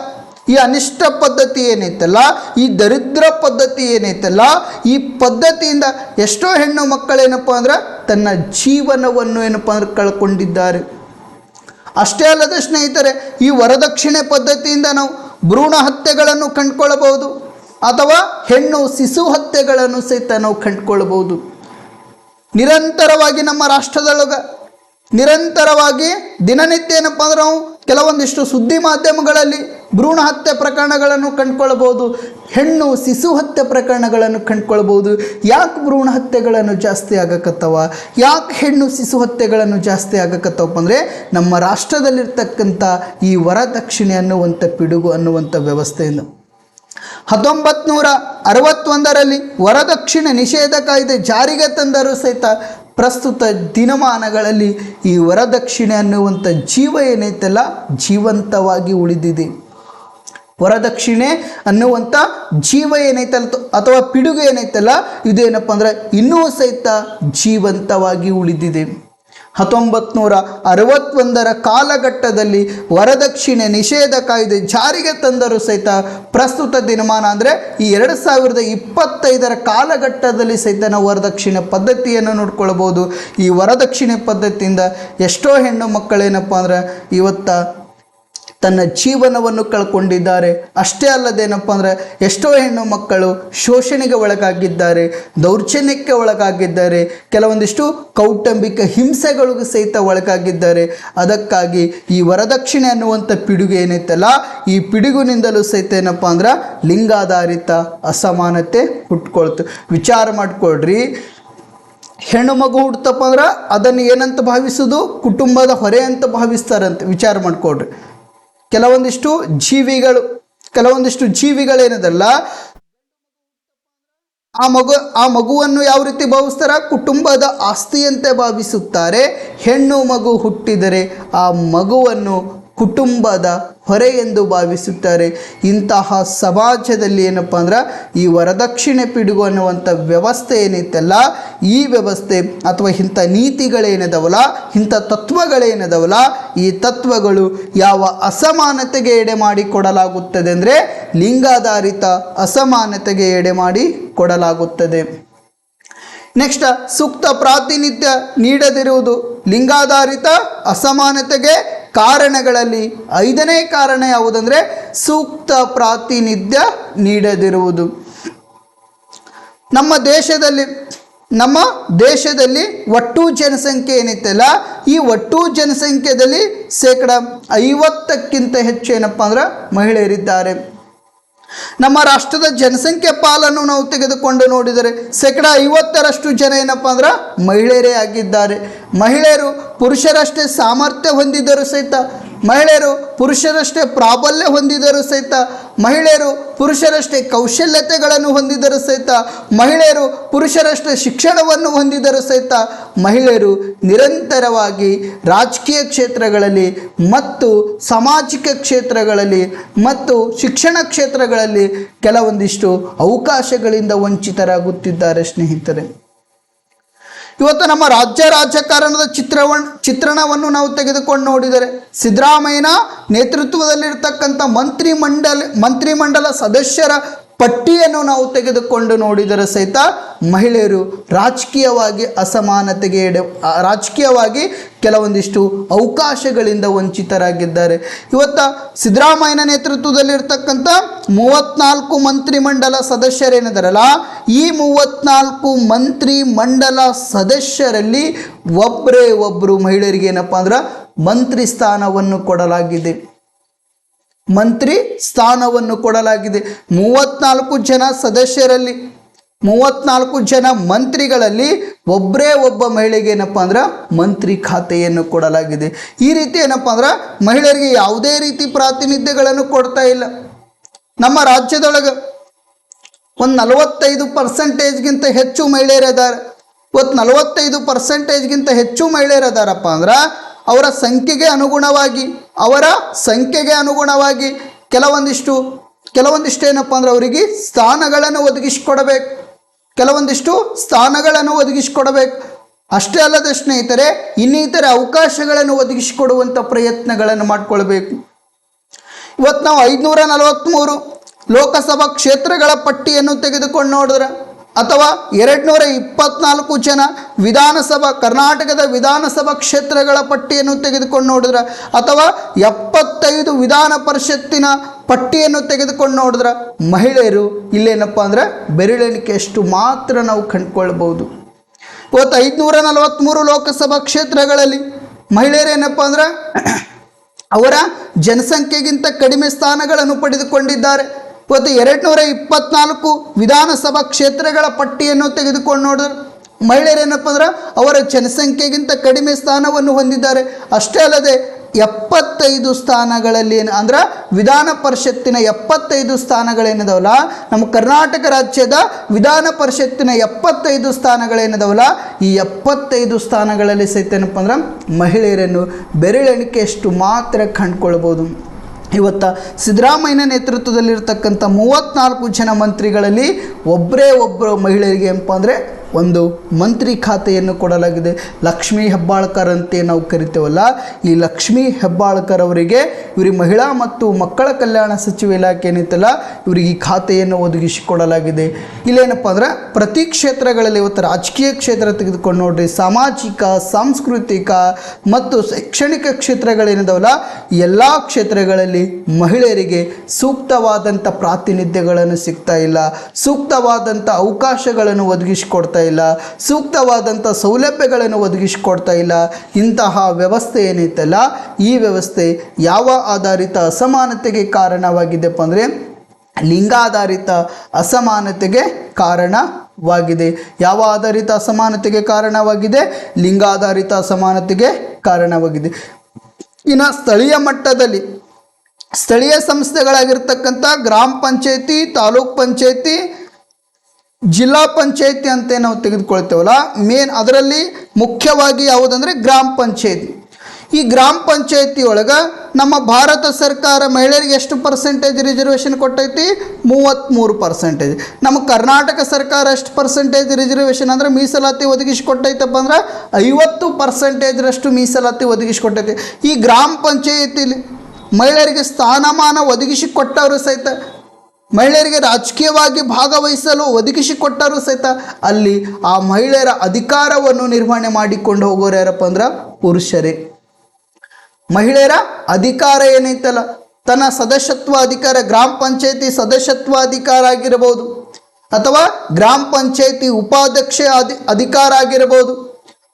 ಈ ಅನಿಷ್ಟ ಪದ್ಧತಿ ಏನೈತಲ್ಲ ಈ ದರಿದ್ರ ಪದ್ಧತಿ ಏನೈತಲ್ಲ ಈ ಪದ್ಧತಿಯಿಂದ ಎಷ್ಟೋ ಹೆಣ್ಣು ಮಕ್ಕಳೇನಪ್ಪ ಅಂದ್ರೆ ತನ್ನ ಜೀವನವನ್ನು ಏನಪ್ಪ ಅಂದ್ರೆ ಕಳ್ಕೊಂಡಿದ್ದಾರೆ. ಅಷ್ಟೇ ಅಲ್ಲದೆ ಸ್ನೇಹಿತರೆ, ಈ ವರದಕ್ಷಿಣೆ ಪದ್ಧತಿಯಿಂದ ನಾವು ಭ್ರೂಣ ಹತ್ಯೆಗಳನ್ನು ಕಂಡುಕೊಳ್ಳಬಹುದು, ಅಥವಾ ಹೆಣ್ಣು ಶಿಶು ಹತ್ಯೆಗಳನ್ನು ಸಹಿತ ನಾವು ಕಂಡುಕೊಳ್ಳಬಹುದು. ನಿರಂತರವಾಗಿ ನಮ್ಮ ರಾಷ್ಟ್ರದೊಳಗೆ, ನಿರಂತರವಾಗಿ ದಿನನಿತ್ಯ ಏನಪ್ಪ ಅಂದ್ರೆ ನಾವು ಕೆಲವೊಂದಿಷ್ಟು ಸುದ್ದಿ ಮಾಧ್ಯಮಗಳಲ್ಲಿ ಭ್ರೂಣ ಹತ್ಯೆ ಪ್ರಕರಣಗಳನ್ನು ಕಂಡುಕೊಳ್ಳಬಹುದು, ಹೆಣ್ಣು ಶಿಶು ಹತ್ಯೆ ಪ್ರಕರಣಗಳನ್ನು ಕಂಡುಕೊಳ್ಳಬಹುದು. ಯಾಕೆ ಭ್ರೂಣ ಹತ್ಯೆಗಳನ್ನು ಜಾಸ್ತಿ ಆಗಕತ್ತವ? ಯಾಕೆ ಹೆಣ್ಣು ಶಿಶು ಹತ್ಯೆಗಳನ್ನು ಜಾಸ್ತಿ ಆಗಕತ್ತವಪ್ಪ ಅಂದರೆ ನಮ್ಮ ರಾಷ್ಟ್ರದಲ್ಲಿರ್ತಕ್ಕಂಥ ಈ ವರದಕ್ಷಿಣೆ ಅನ್ನುವಂಥ ಪಿಡುಗು ಅನ್ನುವಂಥ ವ್ಯವಸ್ಥೆಯಿಂದ. ಹತ್ತೊಂಬತ್ತು ನೂರ ಅರವತ್ತೊಂದರಲ್ಲಿ ವರದಕ್ಷಿಣೆ ನಿಷೇಧ ಕಾಯ್ದೆ ಜಾರಿಗೆ ತಂದರೂ ಸಹಿತ ಪ್ರಸ್ತುತ ದಿನಮಾನಗಳಲ್ಲಿ ಈ ವರದಕ್ಷಿಣೆ ಅನ್ನುವಂಥ ಜೀವ ಏನೈತಲ್ಲ, ಜೀವಂತವಾಗಿ ಉಳಿದಿದೆ. ವರದಕ್ಷಿಣೆ ಅನ್ನುವಂಥ ಜೀವ ಏನೈತಲ್ಲ ಅಥವಾ ಪಿಡುಗು ಏನೈತಲ್ಲ, ಇದೇನಪ್ಪ ಅಂದರೆ ಇನ್ನೂ ಸಹಿತ ಜೀವಂತವಾಗಿ ಉಳಿದಿದೆ. ಹತ್ತೊಂಬತ್ತು ನೂರ ಅರವತ್ತೊಂದರ ಕಾಲಘಟ್ಟದಲ್ಲಿ ವರದಕ್ಷಿಣೆ ನಿಷೇಧ ಕಾಯ್ದೆ ಜಾರಿಗೆ ತಂದರೂ ಸಹಿತ ಪ್ರಸ್ತುತ ದಿನಮಾನ ಅಂದರೆ ಈ ಎರಡು ಸಾವಿರದ ಇಪ್ಪತ್ತೈದರ ಕಾಲಘಟ್ಟದಲ್ಲಿ ಸಹಿತ ನಾವು ವರದಕ್ಷಿಣೆ ಪದ್ಧತಿಯನ್ನು ನೋಡ್ಕೊಳ್ಬೋದು ಈ ವರದಕ್ಷಿಣೆ ಪದ್ಧತಿಯಿಂದ ಎಷ್ಟೋ ಹೆಣ್ಣು ಮಕ್ಕಳೇನಪ್ಪ ಅಂದ್ರೆ ಇವತ್ತ ತನ್ನ ಜೀವನವನ್ನು ಕಳ್ಕೊಂಡಿದ್ದಾರೆ. ಅಷ್ಟೇ ಅಲ್ಲದೇನಪ್ಪ ಅಂದರೆ ಎಷ್ಟೋ ಹೆಣ್ಣು ಮಕ್ಕಳು ಶೋಷಣೆಗೆ ಒಳಗಾಗಿದ್ದಾರೆ, ದೌರ್ಜನ್ಯಕ್ಕೆ ಒಳಗಾಗಿದ್ದಾರೆ, ಕೆಲವೊಂದಿಷ್ಟು ಕೌಟುಂಬಿಕ ಹಿಂಸೆಗಳಿಗೂ ಸಹಿತ ಒಳಗಾಗಿದ್ದಾರೆ. ಅದಕ್ಕಾಗಿ ಈ ವರದಕ್ಷಿಣೆ ಅನ್ನುವಂಥ ಪಿಡುಗು ಏನೈತಲ್ಲ ಈ ಪಿಡುಗುನಿಂದಲೂ ಸಹಿತ ಏನಪ್ಪ ಅಂದ್ರೆ ಲಿಂಗಾಧಾರಿತ ಅಸಮಾನತೆ ಹುಟ್ಕೊಳ್ತು. ವಿಚಾರ ಮಾಡಿಕೊಳ್ರಿ. ಹೆಣ್ಣು ಮಗು ಹುಡ್ತಪ್ಪ ಅಂದ್ರೆ ಅದನ್ನು ಏನಂತ ಭಾವಿಸೋದು? ಕುಟುಂಬದ ಹೊರೆ ಅಂತ ಭಾವಿಸ್ತಾರಂತೆ. ವಿಚಾರ ಮಾಡಿಕೊಡ್ರಿ ಕೆಲವೊಂದಿಷ್ಟು ಜೀವಿಗಳು, ಕೆಲವೊಂದಿಷ್ಟು ಜೀವಿಗಳೇನದಲ್ಲ, ಆ ಮಗು, ಆ ಮಗುವನ್ನು ಯಾವ ರೀತಿ ಭಾವಿಸ್ತಾರ? ಕುಟುಂಬದ ಆಸ್ತಿಯಂತೆ ಭಾವಿಸುತ್ತಾರೆ. ಹೆಣ್ಣು ಮಗು ಹುಟ್ಟಿದರೆ ಆ ಮಗುವನ್ನು ಕುಟುಂಬದ ಹೊರೆ ಎಂದು ಭಾವಿಸುತ್ತಾರೆ. ಇಂತಹ ಸಮಾಜದಲ್ಲಿ ಏನಪ್ಪ ಅಂದ್ರೆ, ಈ ವರದಕ್ಷಿಣೆ ಪಿಡುಗು ಅನ್ನುವಂಥ ವ್ಯವಸ್ಥೆ ಏನಿತ್ತಲ್ಲ, ಈ ವ್ಯವಸ್ಥೆ ಅಥವಾ ಇಂಥ ನೀತಿಗಳೇನದವಲ್ಲ, ಇಂಥ ತತ್ವಗಳೇನದವಲ್ಲ, ಈ ತತ್ವಗಳು ಯಾವ ಅಸಮಾನತೆಗೆ ಎಡೆ ಮಾಡಿ ಕೊಡಲಾಗುತ್ತದೆ ಅಂದರೆ ಲಿಂಗಾಧಾರಿತ ಅಸಮಾನತೆಗೆ ಎಡೆ ಮಾಡಿ ಕೊಡಲಾಗುತ್ತದೆ. ನೆಕ್ಸ್ಟ್, ಸೂಕ್ತ ಪ್ರಾತಿನಿಧ್ಯ ನೀಡದಿರುವುದು ಲಿಂಗಾಧಾರಿತ ಅಸಮಾನತೆಗೆ ಕಾರಣಗಳಲ್ಲಿ ಐದನೇ ಕಾರಣ ಯಾವುದಂದರೆ ಸೂಕ್ತ ಪ್ರಾತಿನಿಧ್ಯ ನೀಡದಿರುವುದು. ನಮ್ಮ ದೇಶದಲ್ಲಿ ನಮ್ಮ ದೇಶದಲ್ಲಿ ಒಟ್ಟು ಜನಸಂಖ್ಯೆ ಏನಿತ್ತಲ್ಲ ಈ ಒಟ್ಟು ಜನಸಂಖ್ಯೆಯಲ್ಲಿ ಶೇಕಡ ಐವತ್ತಕ್ಕಿಂತ ಹೆಚ್ಚು ಏನಪ್ಪ ಅಂದ್ರೆ ಮಹಿಳೆಯರಿದ್ದಾರೆ. ನಮ್ಮ ರಾಷ್ಟ್ರದ ಜನಸಂಖ್ಯೆ ಪಾಲನ್ನು ನಾವು ತೆಗೆದುಕೊಂಡು ನೋಡಿದರೆ ಶೇಕಡ ಐವತ್ತರಷ್ಟು ಜನ ಏನಪ್ಪ ಅಂದ್ರೆ ಮಹಿಳೆಯರೇ ಆಗಿದ್ದಾರೆ. ಮಹಿಳೆಯರು ಪುರುಷರಷ್ಟೇ ಸಾಮರ್ಥ್ಯ ಹೊಂದಿದ್ದರೂ ಸಹಿತ ಮಹಿಳೆಯರು ಪುರುಷರಷ್ಟೇ ಪ್ರಾಬಲ್ಯ ಹೊಂದಿದರೂ ಸಹಿತ, ಮಹಿಳೆಯರು ಪುರುಷರಷ್ಟೇ ಕೌಶಲ್ಯತೆಗಳನ್ನು ಹೊಂದಿದರೂ ಸಹಿತ, ಮಹಿಳೆಯರು ಪುರುಷರಷ್ಟೇ ಶಿಕ್ಷಣವನ್ನು ಹೊಂದಿದರೂ ಸಹಿತ, ಮಹಿಳೆಯರು ನಿರಂತರವಾಗಿ ರಾಜಕೀಯ ಕ್ಷೇತ್ರಗಳಲ್ಲಿ ಮತ್ತು ಸಾಮಾಜಿಕ ಕ್ಷೇತ್ರಗಳಲ್ಲಿ ಮತ್ತು ಶಿಕ್ಷಣ ಕ್ಷೇತ್ರಗಳಲ್ಲಿ ಕೆಲವೊಂದಿಷ್ಟು ಅವಕಾಶಗಳಿಂದ ವಂಚಿತರಾಗುತ್ತಿದ್ದಾರೆ ಸ್ನೇಹಿತರೆ. ಇವತ್ತು ನಮ್ಮ ರಾಜ್ಯ ರಾಜಕಾರಣದ ಚಿತ್ರವನ್ ಚಿತ್ರಣವನ್ನು ನಾವು ತೆಗೆದುಕೊಂಡು ನೋಡಿದರೆ ಸಿದ್ದರಾಮಯ್ಯನ ನೇತೃತ್ವದಲ್ಲಿರ್ತಕ್ಕಂಥ ಮಂತ್ರಿಮಂಡಲ ಮಂತ್ರಿಮಂಡಲ ಸದಸ್ಯರ ಪಟ್ಟಿಯನ್ನು ನಾವು ತೆಗೆದುಕೊಂಡು ನೋಡಿದರೆ ಸಹಿತ ಮಹಿಳೆಯರು ರಾಜಕೀಯವಾಗಿ ಅಸಮಾನತೆಗೆ ರಾಜಕೀಯವಾಗಿ ಕೆಲವೊಂದಿಷ್ಟು ಅವಕಾಶಗಳಿಂದ ವಂಚಿತರಾಗಿದ್ದಾರೆ. ಇವತ್ತ ಸಿದ್ದರಾಮಯ್ಯನ ನೇತೃತ್ವದಲ್ಲಿರ್ತಕ್ಕಂಥ ಮೂವತ್ನಾಲ್ಕು ಮಂತ್ರಿಮಂಡಲ ಸದಸ್ಯರೇನಿದಾರಲ್ಲ ಈ ಮೂವತ್ನಾಲ್ಕು ಮಂತ್ರಿ ಮಂಡಲ ಸದಸ್ಯರಲ್ಲಿ ಒಬ್ಬರೇ ಒಬ್ಬರು ಮಹಿಳೆಯರಿಗೆ ಏನಪ್ಪ ಅಂದ್ರೆ ಮಂತ್ರಿ ಸ್ಥಾನವನ್ನು ಕೊಡಲಾಗಿದೆ. ಮಂತ್ರಿ ಸ್ಥಾನವನ್ನು ಕೊಡಲಾಗಿದೆ. ಮೂವತ್ನಾಲ್ಕು ಜನ ಸದಸ್ಯರಲ್ಲಿ, ಮೂವತ್ನಾಲ್ಕು ಜನ ಮಂತ್ರಿಗಳಲ್ಲಿ ಒಬ್ಬರೇ ಒಬ್ಬ ಮಹಿಳೆಗೆ ಏನಪ್ಪ ಅಂದ್ರೆ ಮಂತ್ರಿ ಖಾತೆಯನ್ನು ಕೊಡಲಾಗಿದೆ. ಈ ರೀತಿ ಏನಪ್ಪ ಅಂದ್ರೆ ಮಹಿಳೆಯರಿಗೆ ಯಾವುದೇ ರೀತಿ ಪ್ರಾತಿನಿಧ್ಯಗಳನ್ನು ಕೊಡ್ತಾ ಇಲ್ಲ. ನಮ್ಮ ರಾಜ್ಯದೊಳಗೆ ಒಂದು ನಲವತ್ತೈದು ಪರ್ಸೆಂಟೇಜ್ಗಿಂತ ಹೆಚ್ಚು ಮಹಿಳೆಯರಿದ್ದಾರೆ. ಇವತ್ತು ನಲವತ್ತೈದು ಪರ್ಸೆಂಟೇಜ್ಗಿಂತ ಹೆಚ್ಚು ಮಹಿಳೆಯರಿದಾರಪ್ಪ ಅಂದ್ರೆ ಅವರ ಸಂಖ್ಯೆಗೆ ಅನುಗುಣವಾಗಿ ಅವರ ಸಂಖ್ಯೆಗೆ ಅನುಗುಣವಾಗಿ ಕೆಲವೊಂದಿಷ್ಟು ಕೆಲವೊಂದಿಷ್ಟು ಏನಪ್ಪ ಅಂದರೆ ಅವರಿಗೆ ಸ್ಥಾನಗಳನ್ನು ಒದಗಿಸಿಕೊಡಬೇಕು. ಕೆಲವೊಂದಿಷ್ಟು ಸ್ಥಾನಗಳನ್ನು ಒದಗಿಸಿಕೊಡಬೇಕು. ಅಷ್ಟೇ ಅಲ್ಲದೆ ಸ್ನೇಹಿತರೆ, ಇನ್ನಿತರ ಅವಕಾಶಗಳನ್ನು ಒದಗಿಸಿಕೊಡುವಂಥ ಪ್ರಯತ್ನಗಳನ್ನು ಮಾಡಿಕೊಳ್ಬೇಕು. ಇವತ್ತು ನಾವು ಐದುನೂರ ನಲವತ್ತ್ಮೂರು ಲೋಕಸಭಾ ಕ್ಷೇತ್ರಗಳ ಪಟ್ಟಿಯನ್ನು ತೆಗೆದುಕೊಂಡು ನೋಡಿದ್ರೆ ಅಥವಾ ಎರಡುನೂರ ಇಪ್ಪತ್ನಾಲ್ಕು ಜನ ವಿಧಾನಸಭಾ, ಕರ್ನಾಟಕದ ವಿಧಾನಸಭಾ ಕ್ಷೇತ್ರಗಳ ಪಟ್ಟಿಯನ್ನು ತೆಗೆದುಕೊಂಡು ನೋಡಿದ್ರೆ, ಅಥವಾ ಎಪ್ಪತ್ತೈದು ವಿಧಾನ ಪರಿಷತ್ತಿನ ಪಟ್ಟಿಯನ್ನು ತೆಗೆದುಕೊಂಡು ನೋಡಿದ್ರೆ, ಮಹಿಳೆಯರು ಇಲ್ಲೇನಪ್ಪ ಅಂದ್ರೆ ಬೆರಳೆಣಿಕೆಯಷ್ಟು ಮಾತ್ರ ನಾವು ಕಂಡುಕೊಳ್ಬೋದು ಇವತ್ತು ಐದುನೂರ ನಲವತ್ತ್ಮೂರು ಲೋಕಸಭಾ ಕ್ಷೇತ್ರಗಳಲ್ಲಿ ಮಹಿಳೆಯರೇನಪ್ಪ ಅಂದ್ರೆ ಅವರ ಜನಸಂಖ್ಯೆಗಿಂತ ಕಡಿಮೆ ಸ್ಥಾನಗಳನ್ನು ಪಡೆದುಕೊಂಡಿದ್ದಾರೆ. ಇವತ್ತು ಎರಡು ನೂರ ಇಪ್ಪತ್ನಾಲ್ಕು ವಿಧಾನಸಭಾ ಕ್ಷೇತ್ರಗಳ ಪಟ್ಟಿಯನ್ನು ತೆಗೆದುಕೊಂಡು ನೋಡಿದ್ರೆ ಮಹಿಳೆಯರೇನಪ್ಪ ಅಂದ್ರೆ ಅವರ ಜನಸಂಖ್ಯೆಗಿಂತ ಕಡಿಮೆ ಸ್ಥಾನವನ್ನು ಹೊಂದಿದ್ದಾರೆ. ಅಷ್ಟೇ ಅಲ್ಲದೆ ಎಪ್ಪತ್ತೈದು ಸ್ಥಾನಗಳಲ್ಲಿ ಏನು ಅಂದ್ರೆ ವಿಧಾನ ಪರಿಷತ್ತಿನ ಎಪ್ಪತ್ತೈದು ಸ್ಥಾನಗಳೇನಿದಾವಲ್ಲ, ನಮ್ಮ ಕರ್ನಾಟಕ ರಾಜ್ಯದ ವಿಧಾನ ಪರಿಷತ್ತಿನ ಎಪ್ಪತ್ತೈದು ಸ್ಥಾನಗಳೇನಿದಾವಲ್ಲ, ಈ ಎಪ್ಪತ್ತೈದು ಸ್ಥಾನಗಳಲ್ಲಿ ಸಹಿತ ಏನಪ್ಪ ಅಂದ್ರೆ ಮಹಿಳೆಯರನ್ನು ಬೆರಳೆಣಿಕೆಯಷ್ಟು ಮಾತ್ರ ಕಂಡುಕೊಳ್ಬೋದು. ಇವತ್ತ ಸಿದ್ದರಾಮಯ್ಯನ ನೇತೃತ್ವದಲ್ಲಿರ್ತಕ್ಕಂಥ ಮೂವತ್ತ್ನಾಲ್ಕು ಜನ ಮಂತ್ರಿಗಳಲ್ಲಿ ಒಬ್ಬರೇ ಒಬ್ಬರು ಮಹಿಳೆಯರಿಗೆ ಏನಪ್ಪ ಅಂದರೆ ಒಂದು ಮಂತ್ರಿ ಖಾತೆಯನ್ನು ಕೊಡಲಾಗಿದೆ. ಲಕ್ಷ್ಮೀ ಹೆಬ್ಬಾಳ್ಕರ್ ಅಂತ ನಾವು ಕರಿತೇವಲ್ಲ. ಈ ಲಕ್ಷ್ಮೀ ಹೆಬ್ಬಾಳ್ಕರ್ ಅವರಿಗೆ ಇವರಿಗೆ ಮಹಿಳಾ ಮತ್ತು ಮಕ್ಕಳ ಕಲ್ಯಾಣ ಸಚಿವ ಇಲಾಖೆ ಏನಿತ್ತಲ್ಲ ಇವರಿಗೆ ಈ ಖಾತೆಯನ್ನು ಒದಗಿಸಿಕೊಡಲಾಗಿದೆ. ಇಲ್ಲೇನಪ್ಪ ಅಂದ್ರೆ ಪ್ರತಿ ಕ್ಷೇತ್ರಗಳಲ್ಲಿ ಇವತ್ತು ರಾಜಕೀಯ ಕ್ಷೇತ್ರ ತೆಗೆದುಕೊಂಡು ನೋಡ್ರಿ, ಸಾಮಾಜಿಕ, ಸಾಂಸ್ಕೃತಿಕ ಮತ್ತು ಶೈಕ್ಷಣಿಕ ಕ್ಷೇತ್ರಗಳೇನಿದಾವಲ್ಲ ಎಲ್ಲ ಕ್ಷೇತ್ರಗಳಲ್ಲಿ ಮಹಿಳೆಯರಿಗೆ ಸೂಕ್ತವಾದಂಥ ಪ್ರಾತಿನಿಧ್ಯಗಳನ್ನು ಸಿಗ್ತಾ ಇಲ್ಲ. ಸೂಕ್ತವಾದಂಥ ಅವಕಾಶಗಳನ್ನು ಒದಗಿಸಿಕೊಡ್ತಾ ಇಲ್ಲ ಸೂಕ್ತವಾದಂಥ ಸೌಲಭ್ಯಗಳನ್ನು ಒದಗಿಸಿಕೊಡ್ತಾ ಇಲ್ಲ, ಇಂತಹ ವ್ಯವಸ್ಥೆ ಏನೈತಲ್ಲ ಈ ವ್ಯವಸ್ಥೆ ಯಾವ ಆಧಾರಿತ ಅಸಮಾನತೆಗೆ ಕಾರಣವಾಗಿದೆಪ್ಪ ಅಂದರೆ ಲಿಂಗಾಧಾರಿತ ಅಸಮಾನತೆಗೆ ಕಾರಣವಾಗಿದೆ. ಯಾವ ಆಧಾರಿತ ಅಸಮಾನತೆಗೆ ಕಾರಣವಾಗಿದೆ? ಲಿಂಗಾಧಾರಿತ ಅಸಮಾನತೆಗೆ ಕಾರಣವಾಗಿದೆ. ಇನ್ನು ಸ್ಥಳೀಯ ಮಟ್ಟದಲ್ಲಿ, ಸ್ಥಳೀಯ ಸಂಸ್ಥೆಗಳಾಗಿರ್ತಕ್ಕಂಥ ಗ್ರಾಮ ಪಂಚಾಯಿತಿ, ತಾಲೂಕ್ ಪಂಚಾಯತಿ ಜಿಲ್ಲಾ ಪಂಚಾಯತಿ ಅಂತ ನಾವು ತೆಗೆದುಕೊಳ್ತೇವಲ್ಲ ಮೇನ್ ಅದರಲ್ಲಿ ಮುಖ್ಯವಾಗಿ ಯಾವುದಂದ್ರೆ ಗ್ರಾಮ ಪಂಚಾಯತಿ. ಈ ಗ್ರಾಮ ಪಂಚಾಯತಿ ಒಳಗೆ ನಮ್ಮ ಭಾರತ ಸರ್ಕಾರ ಮಹಿಳೆಯರಿಗೆ ಎಷ್ಟು ಪರ್ಸೆಂಟೇಜ್ ರಿಸರ್ವೇಷನ್ ಕೊಟ್ಟೈತಿ? ಮೂವತ್ತ್ಮೂರು ಪರ್ಸೆಂಟೇಜ್ ನಮ್ಮ ಕರ್ನಾಟಕ ಸರ್ಕಾರ ಎಷ್ಟು ಪರ್ಸೆಂಟೇಜ್ ರಿಸರ್ವೇಷನ್ ಅಂದ್ರೆ ಮೀಸಲಾತಿ ಒದಗಿಸಿಕೊಟ್ಟೈತಪ್ಪ ಅಂದ್ರೆ ಐವತ್ತು ಪರ್ಸೆಂಟೇಜ್ರಷ್ಟು ಮೀಸಲಾತಿ ಒದಗಿಸಿಕೊಟ್ಟೈತಿ ಈ ಗ್ರಾಮ ಪಂಚಾಯತಿಲಿ ಮಹಿಳೆಯರಿಗೆ ಸ್ಥಾನಮಾನ ಒದಗಿಸಿಕೊಟ್ಟವರು ಸಹಿತ ಮಹಿಳೆಯರಿಗೆ ರಾಜಕೀಯವಾಗಿ ಭಾಗವಹಿಸಲು ಒದಗಿಸಿಕೊಟ್ಟರೂ ಸಹಿತ ಅಲ್ಲಿ ಆ ಮಹಿಳೆಯರ ಅಧಿಕಾರವನ್ನು ನಿರ್ವಹಣೆ ಮಾಡಿಕೊಂಡು ಹೋಗೋರು ಯಾರಪ್ಪ ಅಂದ್ರೆ ಪುರುಷರೇ. ಮಹಿಳೆಯರ ಅಧಿಕಾರ ಏನೈತಲ್ಲ ತನ್ನ ಸದಸ್ಯತ್ವ ಅಧಿಕಾರ, ಗ್ರಾಮ ಪಂಚಾಯತಿ ಸದಸ್ಯತ್ವ ಅಧಿಕಾರ ಆಗಿರಬಹುದು, ಅಥವಾ ಗ್ರಾಮ ಪಂಚಾಯತಿ ಉಪಾಧ್ಯಕ್ಷ ಅಧಿ, ಅಧಿಕಾರ ಆಗಿರಬಹುದು,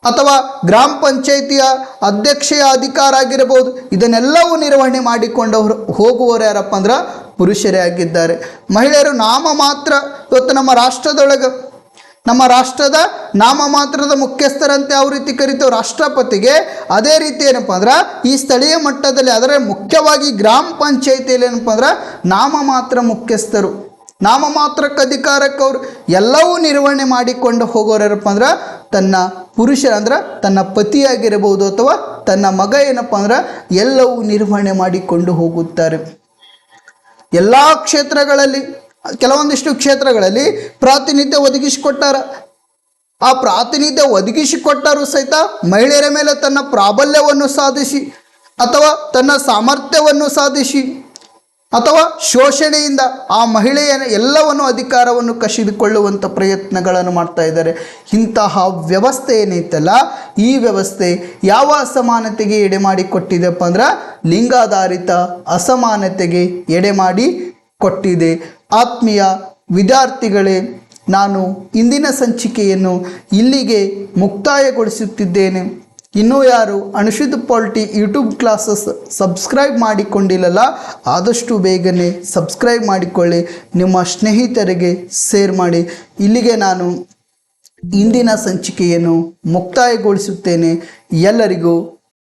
ಅಥವಾ ಗ್ರಾಮ ಪಂಚಾಯತಿಯ ಅಧ್ಯಕ್ಷೆಯ ಅಧಿಕಾರ ಆಗಿರಬಹುದು, ಇದನ್ನೆಲ್ಲವೂ ನಿರ್ವಹಣೆ ಮಾಡಿಕೊಂಡವರು ಹೋಗುವವರು ಯಾರಪ್ಪ ಅಂದ್ರೆ ಪುರುಷರೇ ಆಗಿದ್ದಾರೆ. ಮಹಿಳೆಯರು ನಾಮ ಮಾತ್ರ ಇವತ್ತು ನಮ್ಮ ರಾಷ್ಟ್ರದೊಳಗೆ, ನಮ್ಮ ರಾಷ್ಟ್ರದ ನಾಮ ಮಾತ್ರದ ಮುಖ್ಯಸ್ಥರಂತೆ ಯಾವ ರೀತಿ ಕರಿತೇವೆ ರಾಷ್ಟ್ರಪತಿಗೆ, ಅದೇ ರೀತಿ ಏನಪ್ಪ ಅಂದ್ರೆ ಈ ಸ್ಥಳೀಯ ಮಟ್ಟದಲ್ಲಿ ಅದರ ಮುಖ್ಯವಾಗಿ ಗ್ರಾಮ ಪಂಚಾಯಿತಿಯಲ್ಲಿ ಏನಪ್ಪ ಅಂದ್ರೆ ನಾಮಮಾತ್ರ ಮುಖ್ಯಸ್ಥರು. ನಾಮಮಾತ್ರಕ್ಕೆ ಅಧಿಕಾರಕ್ಕೆ ಅವರು ಎಲ್ಲವೂ ನಿರ್ವಹಣೆ ಮಾಡಿಕೊಂಡು ಹೋಗೋರಪ್ಪ ಅಂದ್ರೆ ತನ್ನ ಪುರುಷ ಅಂದ್ರೆ ತನ್ನ ಪತಿಯಾಗಿರಬಹುದು ಅಥವಾ ತನ್ನ ಮಗ ಏನಪ್ಪ ಅಂದ್ರೆ ಎಲ್ಲವೂ ನಿರ್ವಹಣೆ ಮಾಡಿಕೊಂಡು ಹೋಗುತ್ತಾರೆ. ಎಲ್ಲ ಕ್ಷೇತ್ರಗಳಲ್ಲಿ, ಕೆಲವೊಂದಿಷ್ಟು ಕ್ಷೇತ್ರಗಳಲ್ಲಿ ಪ್ರಾತಿನಿಧ್ಯ ಒದಗಿಸಿಕೊಟ್ಟಾರ. ಆ ಪ್ರಾತಿನಿಧ್ಯ ಒದಗಿಸಿಕೊಟ್ಟರೂ ಸಹಿತ ಮಹಿಳೆಯರ ಮೇಲೆ ತನ್ನ ಪ್ರಾಬಲ್ಯವನ್ನು ಸಾಧಿಸಿ ಅಥವಾ ತನ್ನ ಸಾಮರ್ಥ್ಯವನ್ನು ಸಾಧಿಸಿ ಅಥವಾ ಶೋಷಣೆಯಿಂದ ಆ ಮಹಿಳೆಯ ಎಲ್ಲವನ್ನು ಅಧಿಕಾರವನ್ನು ಕಸಿದುಕೊಳ್ಳುವಂಥ ಪ್ರಯತ್ನಗಳನ್ನು ಮಾಡ್ತಾ ಇದ್ದಾರೆ. ಇಂತಹ ವ್ಯವಸ್ಥೆ ಏನೈತಲ್ಲ ಈ ವ್ಯವಸ್ಥೆ ಯಾವ ಅಸಮಾನತೆಗೆ ಎಡೆ ಮಾಡಿ ಕೊಟ್ಟಿದೆಪ್ಪ ಅಂದ್ರೆ ಲಿಂಗಾಧಾರಿತ ಅಸಮಾನತೆಗೆ ಎಡೆ ಮಾಡಿ ಕೊಟ್ಟಿದೆ ಆತ್ಮೀಯ ವಿದ್ಯಾರ್ಥಿಗಳೇ, ನಾನು ಇಂದಿನ ಸಂಚಿಕೆಯನ್ನು ಇಲ್ಲಿಗೆ ಮುಕ್ತಾಯಗೊಳಿಸುತ್ತಿದ್ದೇನೆ. ಇನ್ನೂ ಯಾರು ಅನುಷಿತ್ ಪಾಲ್ಟಿ ಯೂಟ್ಯೂಬ್ ಕ್ಲಾಸಸ್ ಸಬ್ಸ್ಕ್ರೈಬ್ ಮಾಡಿಕೊಂಡಿಲ್ಲಲ್ಲ, ಆದಷ್ಟು ಬೇಗನೆ ಸಬ್ಸ್ಕ್ರೈಬ್ ಮಾಡಿಕೊಳ್ಳಿ, ನಿಮ್ಮ ಸ್ನೇಹಿತರಿಗೆ ಶೇರ್ ಮಾಡಿ. ಇಲ್ಲಿಗೆ ನಾನು ಇಂದಿನ ಸಂಚಿಕೆಯನ್ನು ಮುಕ್ತಾಯಗೊಳಿಸುತ್ತೇನೆ. ಎಲ್ಲರಿಗೂ